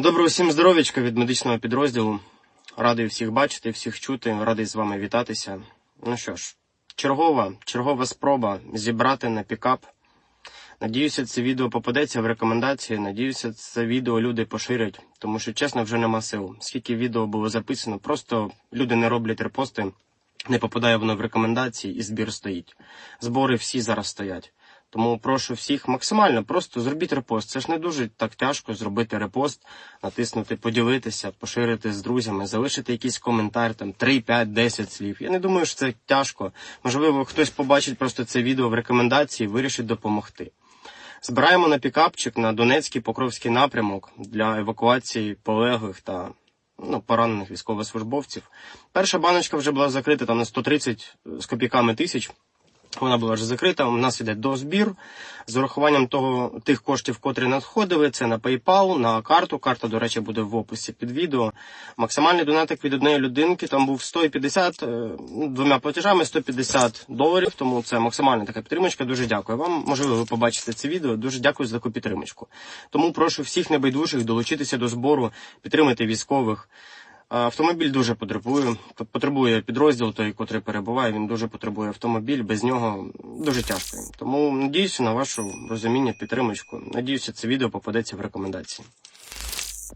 Доброго всім здоров'ячка від медичного підрозділу. Радий всіх бачити, всіх чути, радий з вами вітатися. Ну що ж, чергова, чергова спроба зібрати на пікап. Надіюся, це відео попадеться в рекомендації. Надіюся, це відео люди поширять, тому що чесно вже нема сил. Скільки відео було записано, просто люди не роблять репости, не попадає воно в рекомендації і збір стоїть. Збори всі зараз стоять. Тому прошу всіх максимально просто зробіть репост. Це ж не дуже так тяжко зробити репост, натиснути, поділитися, поширити з друзями, залишити якийсь коментар, там 3, 5, 10 слів. Я не думаю, що це тяжко. Можливо, хтось побачить просто це відео в рекомендації, і вирішить допомогти. Збираємо на пікапчик на Донецький Покровський напрямок для евакуації полеглих та ну, поранених військовослужбовців. Перша баночка вже була закрита там на 130 з копійками тисяч. Вона була вже закрита. У нас іде дозбір з урахуванням того тих коштів, котрі надходили. Це на PayPal, на карту. Карта, до речі, буде в описі під відео. Максимальний донатик від однієї людинки там був 150, е, ну, двома платежами 150 доларів. Тому це максимальна така підтримочка. Дуже дякую вам. Можливо, ви побачите це відео. Дуже дякую за таку підтримочку. Тому прошу всіх небайдужих долучитися до збору, підтримати військових. Автомобіль дуже потребує. Потребує підрозділ, той, котрий перебуває. Він дуже потребує автомобіль. Без нього дуже тяжко. Тому надіюся на вашу розуміння, підтримочку. Надіюся, це відео попадеться в рекомендації.